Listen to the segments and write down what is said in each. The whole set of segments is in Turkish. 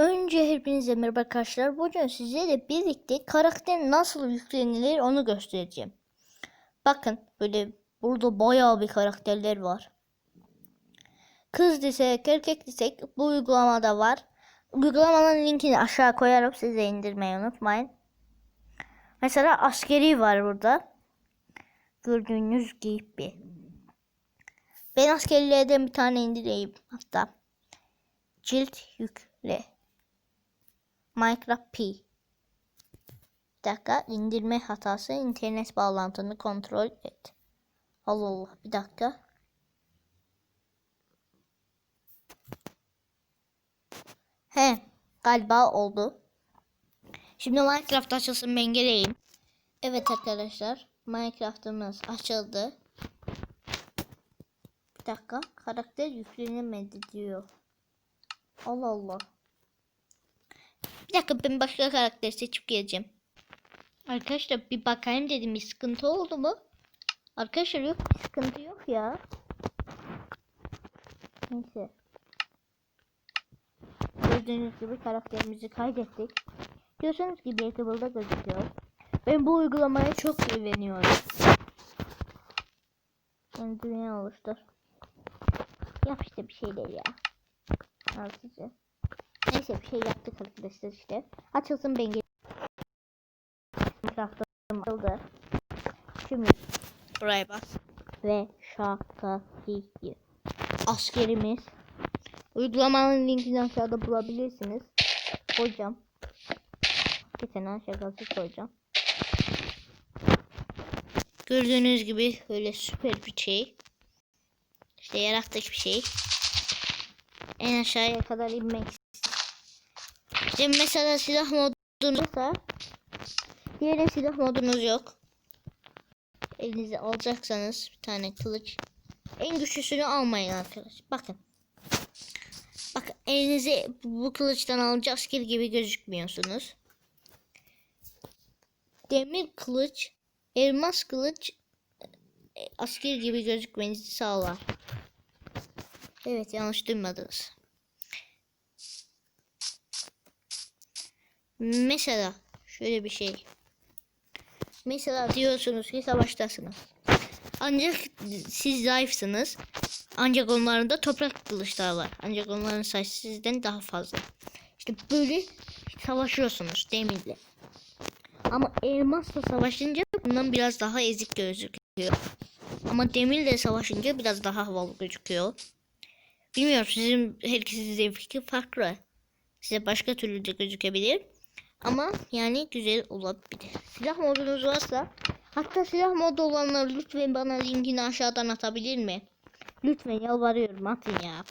Önce hepinize merhaba arkadaşlar. Bugün sizlerle birlikte karakter nasıl yüklenilir onu göstereceğim. Bakın böyle burada bayağı bir karakterler var. Kız desek, erkek desek bu uygulamada var. Uygulamanın linkini aşağı koyarım size indirmeyi unutmayın. Mesela askeri var burada. Gördüğünüz gibi. Ben askerlerden bir tane indireyim hatta. Cilt yükle. Minecraft P. Bir dakika indirme hatası internet bağlantını kontrol et. Allah Allah bir dakika. He galiba oldu. Şimdi Minecraft açılsın ben geleyim. Evet arkadaşlar Minecraft'ımız açıldı. Bir dakika karakter yüklenemedi diyor. Allah Allah. Bir dakika ben başka karakter seçip geleceğim. Arkadaşlar bir bakayım dedim bir sıkıntı oldu mu? Arkadaşlar yok bir sıkıntı yok ya. Neyse. Gördüğünüz gibi karakterimizi kaydettik. Diyorsanız gibi Yatable'da gözüküyor. Ben bu uygulamaya çok güveniyorum. Yani dünya oluştur. Yap işte bir şeyler ya. Artıcı. Neyse bir şey yaptık arkadaşlar işte. Açılsın ben. Minecraft'ım açıldı. Şimdi buraya bas. Ve şaka değil. Askerimiz. Uygulamanın linkini aşağıda bulabilirsiniz. Koyacağım. Geçen şakası koyacağım. Gördüğünüz gibi böyle süper bir şey. İşte yarattık bir şey. En aşağıya kadar inmek işte mesela silah modunuz yoksa diğer silah modunuz yok. Elinize alacaksanız bir tane kılıç. En güçlüsünü almayın arkadaş. Bakın. Bakın elinize bu kılıçtan alınca asker gibi gözükmüyorsunuz. Demir kılıç, elmas kılıç e, asker gibi gözükmenizi sağlar. Evet yanlış duymadınız. Mesela şöyle bir şey. Mesela diyorsunuz ki savaştasınız. Ancak siz zayıfsınız. Ancak onların da toprak kılıçları var. Ancak onların sayısı sizden daha fazla. İşte böyle savaşıyorsunuz demirle. Ama elmasla savaşınca bundan biraz daha ezik gözüküyor. Ama demirle savaşınca biraz daha havalı gözüküyor. Bilmiyorum sizin herkesin zevki farklı. Size başka türlü de gözükebilir. Ama yani güzel olabilir. Silah modunuz varsa hatta silah modu olanlar lütfen bana linkini aşağıdan atabilir mi? Lütfen yalvarıyorum atın ya.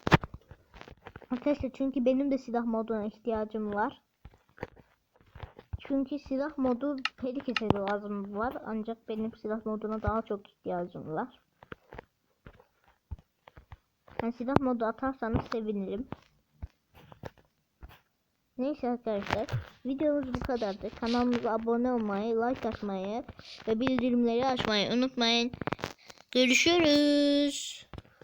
Arkadaşlar çünkü benim de silah moduna ihtiyacım var. Çünkü silah modu herkese lazım var. Ancak benim silah moduna daha çok ihtiyacım var. Yani silah modu atarsanız sevinirim. Neyse arkadaşlar videomuz bu kadardı. Kanalımıza abone olmayı, like atmayı ve bildirimleri açmayı unutmayın. Görüşürüz.